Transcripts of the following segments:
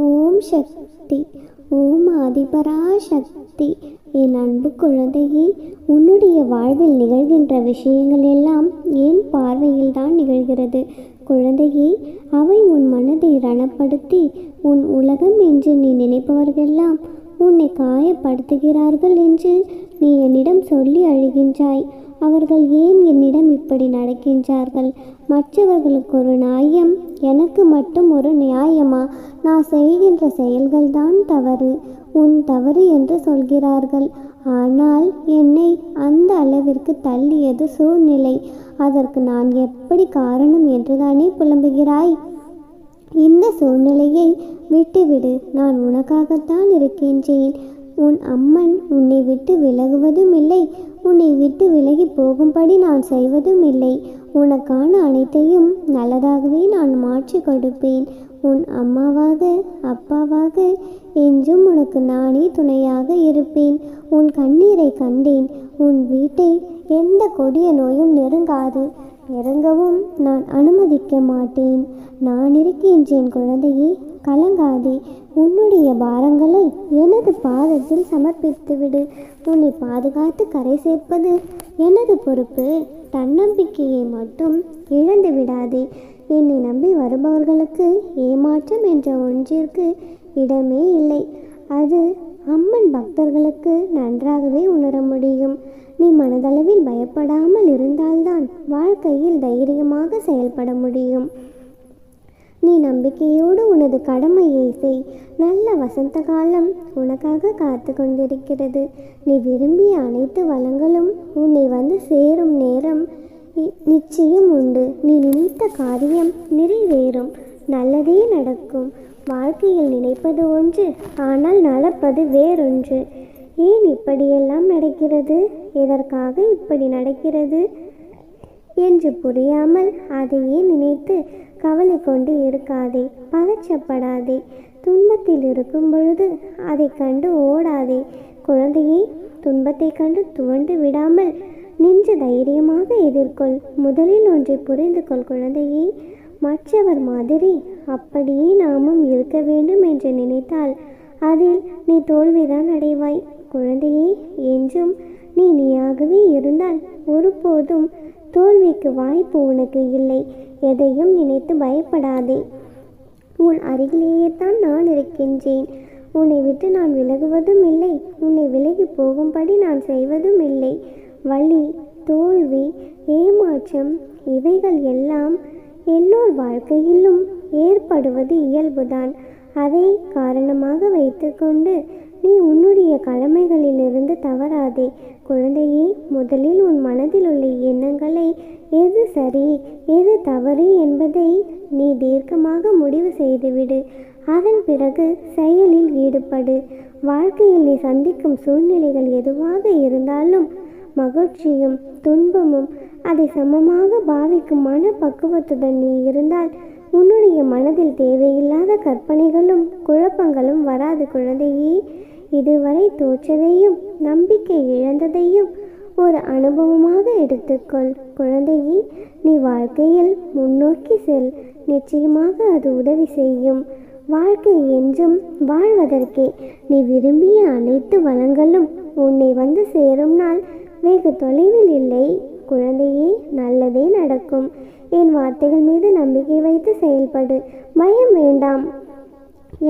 ஓம் சக்தி ஓம் ஆதிபரா சக்தி என் அன்பு குழந்தையே உன்னுடைய வாழ்வில் நிகழ்கின்ற விஷயங்கள் எல்லாம் என் பார்வையில் தான் நிகழ்கிறது. குழந்தையே அவை உன் மனதை ரணப்படுத்தி உன் உலகம் என்று நீ நினைப்பவர்களெல்லாம் உன்னை காயப்படுத்துகிறார்கள் என்று நீ என்னிடம் சொல்லி அழுகின்றாய். அவர்கள் ஏன் என்னிடம் இப்படி நடக்கின்றார்கள்? மற்றவர்களுக்கு ஒரு நியாயம் எனக்கு மட்டும் ஒரு நியாயமா? நான் செய்கின்ற செயல்கள்தான் தவறு உன் தவறு என்று சொல்கிறார்கள். ஆனால் என்னை அந்த அளவிற்கு தள்ளியது சூழ்நிலை. அதற்கு நான் எப்படி காரணம் என்றுதானே புலம்புகிறாய்? இந்த சூழ்நிலையை விட்டுவிடு நான் உனக்காகத்தான் இருக்கின்றேன் உன் அம்மன் உன்னை விட்டு விலகுவதும் இல்லை உன்னை விட்டு விலகி போகும்படி நான் செய்வதும் இல்லை உனக்கான அனைத்தையும் நல்லதாகவே நான் மாற்றி கொடுப்பேன். உன் அம்மாவாக அப்பாவாக என்றும் உனக்கு நானே துணையாக இருப்பேன். உன் கண்ணீரை கண்டேன். உன் வீட்டை எந்த கொடிய நோயும் நெருங்காது. நெருங்கவும் நான் அனுமதிக்க மாட்டேன். நான் இருக்கின்றேன் குழந்தையே கலங்காதே. உன்னுடைய பாரங்களை எனது பாதத்தில் சமர்ப்பித்துவிடு. உன்னை பாதுகாத்து கரை சேர்ப்பது எனது பொறுப்பு. தன்னம்பிக்கையை மட்டும் இழந்து விடாதே. என்னை நம்பி வருபவர்களுக்கு ஏமாற்றம் என்ற ஒன்றிற்கு இடமே இல்லை. அது அம்மன் பக்தர்களுக்கு நன்றாகவே உணர முடியும். நீ மனதளவில் பயப்படாமல் இருந்தால்தான் வாழ்க்கையில் தைரியமாக செயல்பட முடியும். நீ நம்பிக்கையோடு உனது கடமையை செய். நல்ல வசந்த காலம் உனக்காக காத்து கொண்டிருக்கிறது. நீ விரும்பிய அனைத்து வளங்களும் உன்னை வந்து சேரும் நேரம் நி- நிச்சயம் உண்டு. நீ நினைத்த காரியம் நிறைவேறும். நல்லதே நடக்கும். வாழ்க்கையில் நினைப்பது ஒன்று ஆனால் நடப்பது வேறொன்று. ஏன் இப்படியெல்லாம் நடக்கிறது? எதற்காக இப்படி நடக்கிறது? என்று புரியாமல் அதையே நினைத்து கவலை கொண்டு இருக்காதே பதச்சப்படாதே. துன்பத்தில் இருக்கும் பொழுது அதை கண்டு ஓடாதே. குழந்தையே துன்பத்தை கண்டு துவண்டு விடாமல் நின்று தைரியமாக எதிர்கொள். முதலில் ஒன்றை புரிந்து கொள் குழந்தையே. மற்றவர் மாதிரி அப்படியே நாமும் இருக்க வேண்டும் என்று நினைத்தால் அதில் நீ தோல்விதான் அடைவாய். குழந்தையே என்றும் நீ நீயாகவே இருந்தால் ஒருபோதும் தோல்விக்கு வாய்ப்பு உனக்கு இல்லை. எதையும் நினைத்து பயப்படாதே. உன் அருகிலேயே தான் நான் இருக்கின்றேன். உன்னை விட்டு நான் விலகுவதும் இல்லை. உன்னை விலகி போகும்படி நான் செய்வதும் இல்லை. வலி தோல்வி ஏமாற்றம் இவைகள் எல்லாம் எல்லோர் வாழ்க்கையிலும் ஏற்படுவது இயல்புதான். அதை காரணமாக வைத்துக்கொண்டு நீ உன்னுடைய கடமைகளிலிருந்து தவறாதே. குழந்தையே முதலில் உன் மனதில் உள்ள எண்ணங்களை எது சரி எது தவறு என்பதை நீ தீர்க்கமாக முடிவு செய்துவிடு. அதன் பிறகு செயலில் ஈடுபடு. வாழ்க்கையில் நீ சந்திக்கும் சூழ்நிலைகள் எதுவாக இருந்தாலும் மகிழ்ச்சியும் துன்பமும் அதை சமமாக பாவிக்கும் மனப்பக்குவத்துடன் நீ இருந்தால் உன்னுடைய மனதில் தேவையில்லாத கற்பனைகளும் குழப்பங்களும் வராது குழந்தையே. இதுவரை தோற்றதையும் நம்பிக்கை இழந்ததையும் ஒரு அனுபவமாக எடுத்துக்கொள். குழந்தையை நீ வாழ்க்கையில் முன்னோக்கி செல். நிச்சயமாக அது உதவி செய்யும். வாழ்க்கை என்றும் வாழ்வதற்கே நீ விரும்பிய அனைத்து வளங்களும் உன்னை வந்து சேரும் நாள். வெகு தொலைவில் இல்லை. குழந்தையே நல்லதே நடக்கும். என் வார்த்தைகள் மீது நம்பிக்கை வைத்து செயல்படு. பயம் வேண்டாம்.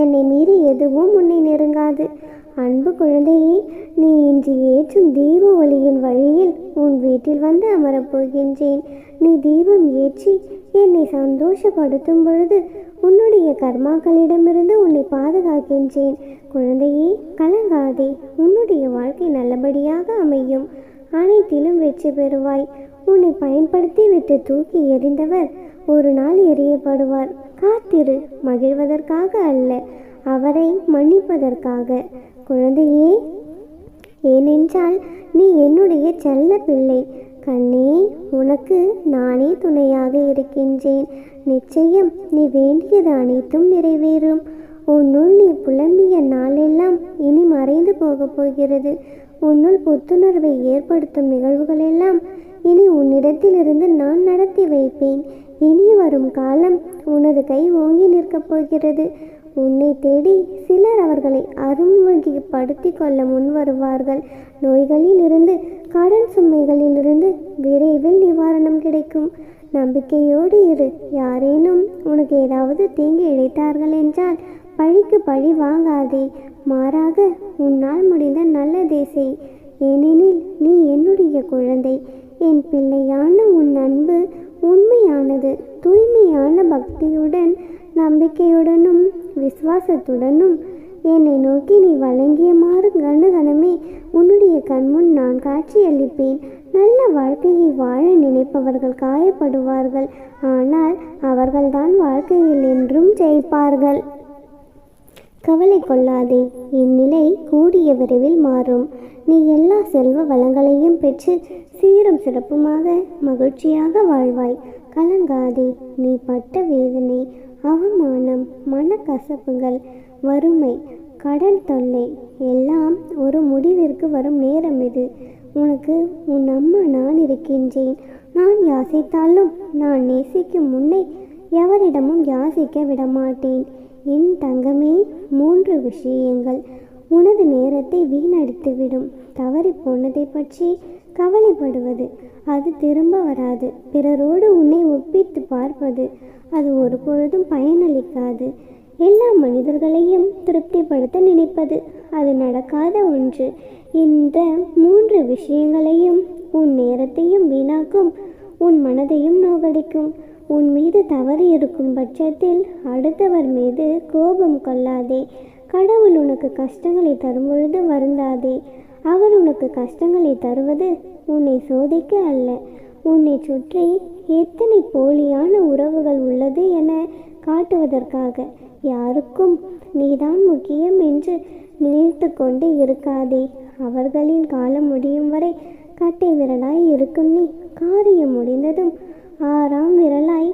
என்னை மீறி எதுவும் உன்னை நெருங்காது. அன்பு குழந்தையே நீ இன்று ஏற்றும் தீப ஒளியின் வழியில் உன் வீட்டில் வந்து அமரப் போகின்றேன். நீ தீபம் ஏற்றி என்னை சந்தோஷப்படுத்தும் பொழுது உன்னுடைய கர்மாக்களிடமிருந்து உன்னை பாதுகாக்கின்றேன். குழந்தையே கலங்காதே உன்னுடைய வாழ்க்கை நல்லபடியாக அமையும். அனைத்திலும் வெற்றி பெறுவாய். உன்னை பயன்படுத்தி விட்டு தூக்கி எறிந்தவர் ஒரு நாள் எறியப்படுவார். காத்திரு மகிழ்வதற்காக அல்ல அவரை மன்னிப்பதற்காக. குழந்தையே ஏனென்றால் நீ என்னுடைய செல்ல பிள்ளை கண்ணே உனக்கு நானே துணையாக இருக்கின்றேன். நிச்சயம் நீ வேண்டியது அனைத்தும் நிறைவேறும். உன்னுள் நீ புலம்பிய நாளெல்லாம் இனி மறைந்து போகப் போகிறது. உன்னுள் புத்துணர்வை ஏற்படுத்தும் நிகழ்வுகளெல்லாம் இனி உன்னிடத்திலிருந்து நான் நடத்தி வைப்பேன். இனி வரும் காலம் உனது கை ஓங்கி நிற்கப் போகிறது. உன்னை தேடி சிலர் அவர்களை அருள்முகப்படுத்தி கொள்ள முன் வருவார்கள். நோய்களில் இருந்து கடன் சுமைகளிலிருந்து விரைவில் நிவாரணம் கிடைக்கும். நம்பிக்கையோடு இரு யாரேனும் உனக்கு ஏதாவது தீங்கு இழைத்தார்கள் என்றால் பழிக்கு பழி வாங்காதே. மாறாக உன்னால் முடிந்த நல்லதே செய். ஏனெனில் நீ என்னுடைய குழந்தை. என் பிள்ளையான உன் அன்பு உண்மையானது. தூய்மையான பக்தியுடன் நம்பிக்கையுடனும் விசுவாசத்துடனும் என்னை நோக்கி நீ வழங்கியமாறு கணுதனமே உன்னுடைய கண்முன் நான் காட்சியளிப்பேன். நல்ல வாழ்க்கையை வாழ நினைப்பவர்கள் காயப்படுவார்கள் ஆனால் அவர்கள்தான் வாழ்க்கையில் என்றும் ஜெயிப்பார்கள். கவலை கொள்ளாதே இந்நிலை கூடிய விரைவில் மாறும். நீ எல்லா செல்வ வளங்களையும் பெற்று சீரும் சிறப்புமாக மகிழ்ச்சியாக வாழ்வாய். கலங்காதே நீ பட்ட வேதனை அவமானம் மனக்கசப்புகள் வறுமை கடன் தொல்லை எல்லாம் ஒரு முடிவிற்கு வரும் நேரம் இது. உனக்கு உன் அம்மா நான் இருக்கின்றேன். நான் யாசித்தாலும் நான் நேசிக்கும் முன்னை எவரிடமும் யாசிக்க விடமாட்டேன். என் தங்கமே மூன்று விஷயங்கள் உனது நேரத்தை வீணடித்துவிடும். தவறி போனதை பற்றி கவலைப்படுவது. அது திரும்ப வராது. பிறரோடு உன்னை ஒப்பிட்டு பார்ப்பது. அது ஒரு பொழுதும் பயனளிக்காது. எல்லா மனிதர்களையும் திருப்திப்படுத்த நினைப்பது அது நடக்காத ஒன்று. இந்த மூன்று விஷயங்களையும் உன் நேரத்தையும் வீணாக்கும் உன் மனதையும் நோகடிக்கும். உன் மீது தவறு இருக்கும் பட்சத்தில் அடுத்தவர் மீது கோபம் கொள்ளாதே. கடவுள் உனக்கு கஷ்டங்களை தரும்பொழுது வருந்தாதே. அவர் உனக்கு கஷ்டங்களை தருவது உன்னை சோதிக்க அல்ல. உன்னை சுற்றி எத்தனை போலியான உறவுகள் உள்ளது என காட்டுவதற்காக. யாருக்கும் நீதான் முக்கியம் என்று நினைத்து கொண்டு இருக்காதே. அவர்களின் காலம் முடியும் வரை கட்டை விரலாய் இருக்கும் நீ. காரியம் முடிந்ததும் ஆறாம் விரலாய்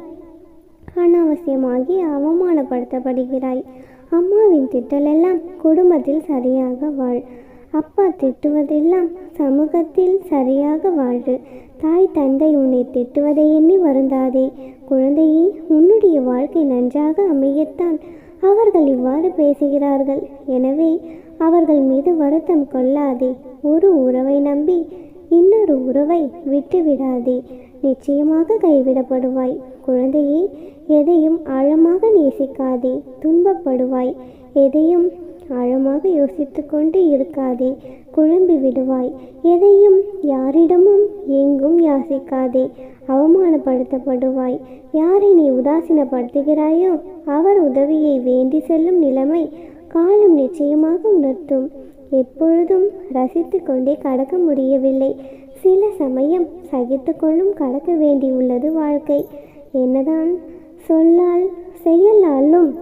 அனாவசியமாகி அவமானப்படுத்தப்படுகிறாய். அம்மாவின் திட்டலெல்லாம் குடும்பத்தில் சரியாக வாழ். அப்பா திட்டுவதெல்லாம் சமூகத்தில் சரியாக வாழு தாய் தந்தை உன்னை திட்டுவதை எண்ணி வருந்தாதே. குழந்தையே உன்னுடைய வாழ்க்கை நன்றாக அமையத்தான் அவர்கள் இவ்வாறு பேசுகிறார்கள். எனவே அவர்கள் மீது வருத்தம் கொள்ளாதே. ஒரு உறவை நம்பி இன்னொரு உறவை விட்டுவிடாதே. நிச்சயமாக கைவிடப்படுவாய். குழந்தையே எதையும் ஆழமாக நேசிக்காதே. துன்பப்படுவாய். எதையும் ஆழமாக யோசித்து கொண்டு இருக்காதே குழம்பி விடுவாய். எதையும் யாரிடமும் எங்கும் யாசிக்காதே அவமானப்படுத்தப்படுவாய். யாரை நீ உதாசீனப்படுத்துகிறாயோ அவர் உதவியை வேண்டி செல்லும் நிலைமை காலம் நிச்சயமாக உணர்த்தும். எப்பொழுதும் ரசித்து கொண்டே கடக்க முடியவில்லை. சில சமயம் சகித்து கொள்ளும் கடக்க வேண்டியுள்ளது வாழ்க்கை. என்னதான் சொல்லால் செயலாலும்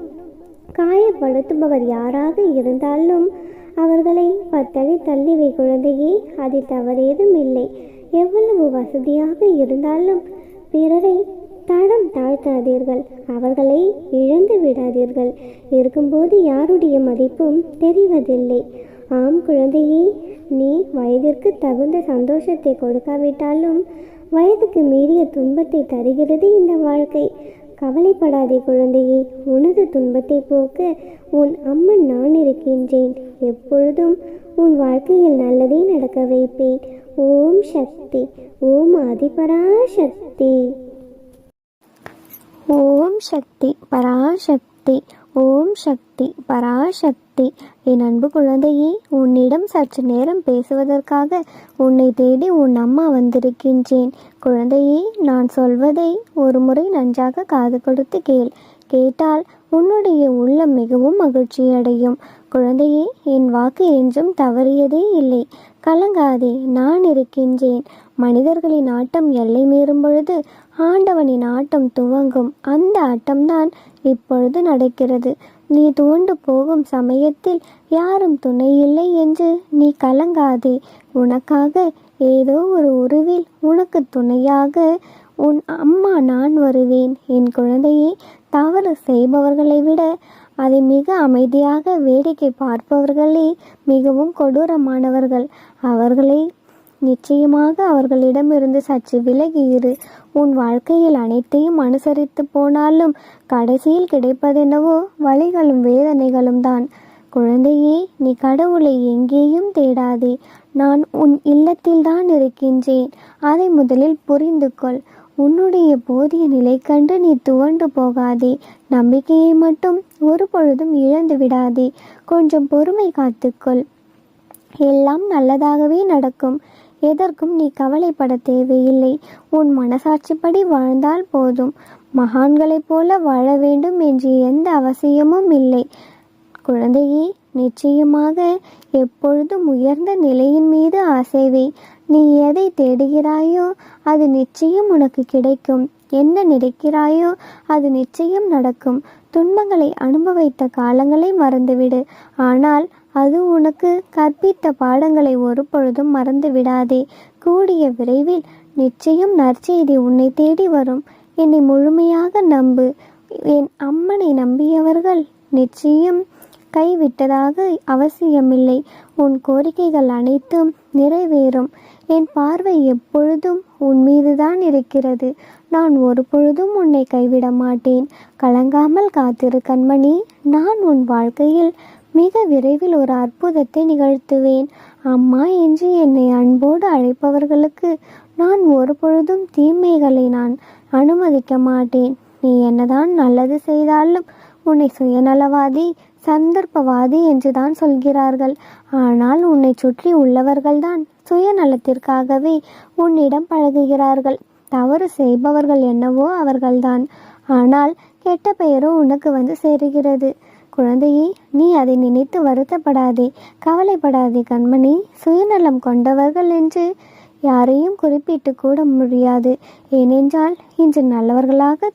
காயப்படுத்துபவர் யாராக இருந்தாலும் அவர்களை பத்தடி தள்ளிவை குழந்தையே அதில் தவறேதும் இல்லை எவ்வளவு வசதியாக இருந்தாலும் பிறரை தடம் தாழ்த்தாதீர்கள். அவர்களை இழந்து விடாதீர்கள். இருக்கும்போது யாருடைய மதிப்பும் தெரிவதில்லை. ஆம் குழந்தையே நீ வயதிற்கு தகுந்த சந்தோஷத்தை கொடுக்காவிட்டாலும் வயதுக்கு மீறிய துன்பத்தை தருகிறது இந்த வாழ்க்கை. கவலைப்படாதே குழந்தையே உனது துன்பத்தை போக்க உன் அம்மன் நான் இருக்கின்றேன். எப்பொழுதும் உன் வாழ்க்கையில் நல்லதே நடக்க வைப்பேன். ஓம் சக்தி ஓம் ஆதிபராசக்தி. ஓம் சக்தி பராசக்தி. ஓம் சக்தி பராசக்தி. என் அன்பு குழந்தையே உன்னிடம் சற்று நேரம் பேசுவதற்காக உன்னை தேடி உன் அம்மா வந்திருக்கின்றேன். குழந்தையே நான் சொல்வதை ஒரு முறை நன்றாக காது கொடுத்து கேள். கேட்டால் உன்னுடைய உள்ளம் மிகவும் மகிழ்ச்சியடையும். குழந்தையே என் வாக்கு என்றும் தவறியதே இல்லை. கலங்காதே நான் இருக்கின்றேன். மனிதர்களின் ஆட்டம் எல்லை மீறும் பொழுது ஆண்டவனின் ஆட்டம் துவங்கும். அந்த ஆட்டம்தான் இப்பொழுது நடக்கிறது. நீ தோண்டு போகும் சமயத்தில் யாரும் துணை இல்லை என்று நீ கலங்காதே. உனக்காக ஏதோ ஒரு உருவில் உனக்கு துணையாக உன் அம்மா நான் வருவேன். என் குழந்தையை தவறு செய்பவர்களை விட அதை மிக அமைதியாக வேடிக்கை பார்ப்பவர்களே மிகவும் கொடூரமானவர்கள். அவர்களை நிச்சயமாக அவர்களிடமிருந்து சற்று விலகி இரு. உன் வாழ்க்கையில் அனைத்தையும் அனுசரித்து போனாலும் கடைசியில் கிடைப்பதென்னவோ வலிகளும் வேதனைகளும் தான். குழந்தையே நீ கடவுளை எங்கேயும் தேடாதே. நான் உன் இல்லத்தில்தான் இருக்கின்றேன். அதை முதலில் புரிந்து கொள். உன்னுடைய போதிய நிலை கண்டு நீ துவண்டு போகாதே. நம்பிக்கையை மட்டும் ஒரு பொழுதும் இழந்து விடாதே. கொஞ்சம் பொறுமை காத்துக்கொள். எல்லாம் நல்லதாகவே நடக்கும். எதற்கும் நீ கவலைப்பட தேவையில்லை. உன் மனசாட்சிப்படி வாழ்ந்தால் போதும். மகான்களைப் போல வாழ வேண்டும் என்று எந்த அவசியமும் இல்லை. குழந்தையே நிச்சயமாக எப்பொழுதும் உயர்ந்த நிலையின் மீது ஆசைவை நீ எதை தேடுகிறாயோ அது நிச்சயம் உனக்கு கிடைக்கும். என்ன நினைக்கிறாயோ அது நிச்சயம் நடக்கும். துன்பங்களை அனுபவித்த காலங்களை மறந்துவிடு. ஆனால் அது உனக்கு கற்பித்த பாடங்களை ஒரு பொழுதும் மறந்து விடாதே. கூடிய விரைவில் நிச்சயம் நற்செய்தி உன்னை தேடி வரும். என்னை முழுமையாக நம்பு. என் அம்மனை நம்பியவர்கள் நிச்சயம் கைவிட்டதாக அவசியமில்லை. உன் கோரிக்கைகள் அனைத்தும் நிறைவேறும். என் பார்வை எப்பொழுதும் உன் மீதுதான் இருக்கிறது. நான் ஒரு பொழுதும் உன்னை கைவிட மாட்டேன். கலங்காமல் காத்திரு கண்மணி. நான் உன் வாழ்க்கையில் மிக விரைவில் ஒரு அற்புதத்தை நிகழ்த்துவேன். அம்மா என்று என்னை அன்போடு அழைப்பவர்களுக்கு நான் ஒரு பொழுதும் தீமைகளை நான் அனுமதிக்க மாட்டேன். நீ என்னதான் நல்லது செய்தாலும் உன்னை சுயநலவாதி சந்தர்ப்பவாதி என்றுதான் சொல்கிறார்கள். ஆனால் உன்னை சுற்றி உள்ளவர்கள்தான் சுயநலத்திற்காகவே உன்னிடம் பழகுகிறார்கள். தவறு செய்பவர்கள் என்னவோ அவர்கள்தான். ஆனால் கெட்ட பெயரும் உனக்கு வந்து சேருகிறது. குழந்தையே நீ அதை நினைத்து வருத்தப்படாதே. கவலைப்படாதே கண்மணி. சுயநலம் கொண்டவர்கள் என்று யாரையும் குறிப்பிட்டு கூட முடியாது. ஏனென்றால் இன்று நல்லவர்களாக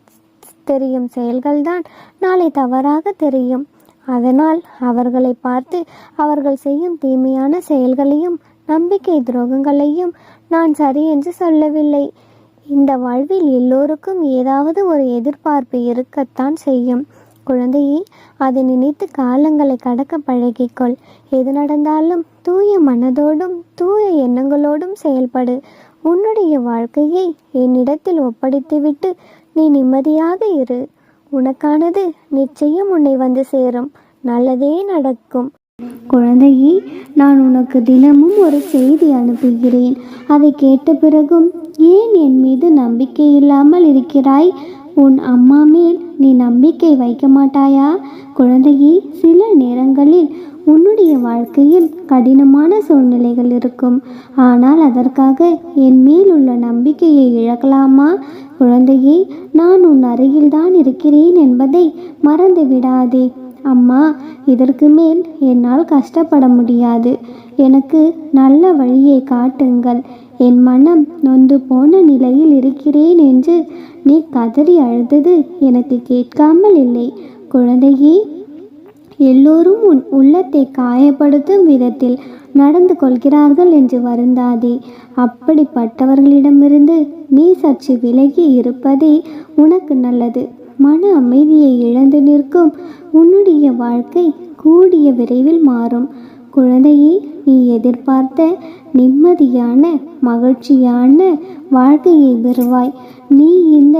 தெரியும் செயல்கள்தான் நாளை தவறாக தெரியும். அதனால் அவர்களை பார்த்து அவர்கள் செய்யும் தீமையான செயல்களையும் நம்பிக்கை துரோகங்களையும் நான் சரி என்று சொல்லவில்லை. இந்த வாழ்வில் எல்லோருக்கும் ஏதாவது ஒரு எதிர்பார்ப்பு இருக்கத்தான் செய்யும். குழந்தையே அதை நினைத்து காலங்களை கடக்க பழகிக்கொள். எது நடந்தாலும் தூய மனதோடும் தூய எண்ணங்களோடும் செயல்படு. உன்னுடைய வாழ்க்கையை என்னிடத்தில் ஒப்படைத்துவிட்டு நீ நிம்மதியாக இரு. உனக்கானது நிச்சயம் உன்னை வந்து சேரும். நல்லதே நடக்கும். குழந்தையே நான் உனக்கு தினமும் ஒரு செய்தி அனுப்புகிறேன். அதை கேட்ட பிறகும் ஏன் என் மீது நம்பிக்கை இல்லாமல் இருக்கிறாய்? உன் அம்மா மேல் நீ நம்பிக்கை வைக்க மாட்டாயா? குழந்தையே சில நேரங்களில் உன்னுடைய வாழ்க்கையில் கடினமான சூழ்நிலைகள் இருக்கும். ஆனால் அதற்காக என் மேல் உள்ள நம்பிக்கையை இழக்கலாமா? குழந்தையே நான் உன் அருகில்தான் இருக்கிறேன் என்பதை மறந்து விடாதே. அம்மா இதற்கு மேல் என்னால் கஷ்டப்பட முடியாது. எனக்கு நல்ல வழியை காட்டுங்கள். என் மனம் நொந்து போன நிலையில் இருக்கிறேன் என்று நீ கதறி அழுதது எனக்கு கேட்காமல் இல்லை. குழந்தையே எல்லோரும் உன் உள்ளத்தை காயப்படுத்தும் விதத்தில் நடந்து கொள்கிறார்கள் என்று வருந்தாதே. அப்படிப்பட்டவர்களிடமிருந்து நீ சற்று விலகி இருப்பதே உனக்கு நல்லது. மன அமைதியை இழந்து நிற்கும் உன்னுடைய வாழ்க்கை கூடிய விரைவில் மாறும். குழந்தையை நீ எதிர்பார்த்த நிம்மதியான மகிழ்ச்சியான வாழ்க்கையை பெறுவாய். நீ இந்த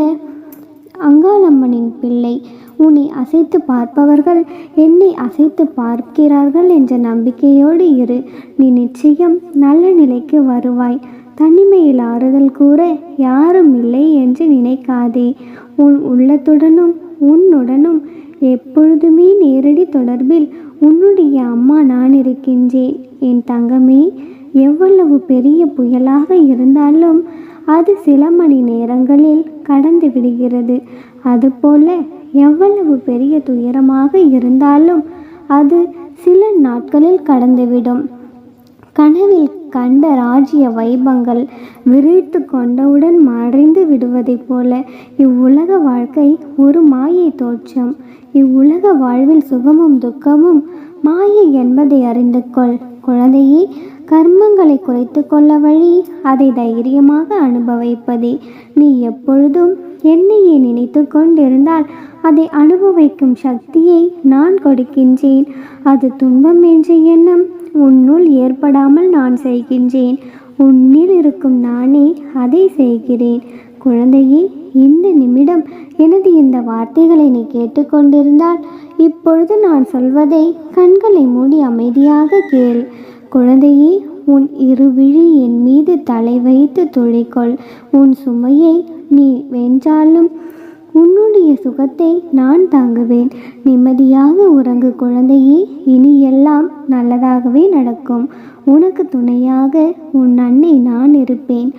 அங்காளம்மனின் பிள்ளை. உன்னை அசைத்து பார்ப்பவர்கள் என்னை அசைத்து பார்க்கிறார்கள் என்ற நம்பிக்கையோடு இரு. நீ நிச்சயம் நல்ல நிலைக்கு வருவாய். தனிமையில் ஆறுதல் கூற யாரும் இல்லை என்று நினைக்காதே. உன் உள்ளத்துடனும் உன்னுடனும் எப்பொழுதுமே நேரடி தொடர்பில் உன்னுடைய அம்மா நான் இருக்கின்றேன். என் தங்கமே எவ்வளவு பெரிய புயலாக இருந்தாலும் அது சில மணி நேரங்களில் கடந்து விடுகிறது. அதுபோல எவ்வளவு பெரிய துயரமாக இருந்தாலும் அது சில நாட்களில் கடந்துவிடும் கனவில் கண்ட ராஜ்ய வைபங்கள் விரித்து கொண்டவுடன் மறைந்து விடுவதைப் போல இவ்வுலக வாழ்க்கை ஒரு மாயை தோற்றம். இவ்வுலக வாழ்வில் சுகமும் துக்கமும் மாயை என்பதை அறிந்து கொள். குழந்தையே கர்மங்களை குறைத்து கொள்ள வழி அதை தைரியமாக அனுபவிப்பதே. நீ எப்பொழுதும் என்னையே நினைத்து கொண்டிருந்தால் அதை அனுபவிக்கும் சக்தியை நான் கொடுக்கின்றேன். அது துன்பம் என்ற எண்ணம் உன்னுள் ஏற்படாமல் நான் செய்கின்றேன். உன்னில் இருக்கும் நானே அதை செய்கிறேன். குழந்தையே இந்த நிமிடம் எனது இந்த வார்த்தைகளை நீ கேட்டுக்கொண்டிருந்தால் இப்பொழுது நான் சொல்வதை கண்களை மூடி அமைதியாக கேள். குழந்தையே உன் இருவிழி என் மீது தலை வைத்து துளிக்கொள் உன் சுமையை நீ வென்றாலும் உன்னுடைய சுகத்தை நான் தாங்குவேன். நிம்மதியாக உறங்கு குழந்தையே இனி எல்லாம் நல்லதாகவே நடக்கும். உனக்கு துணையாக உன் அன்னை நான் இருப்பேன்.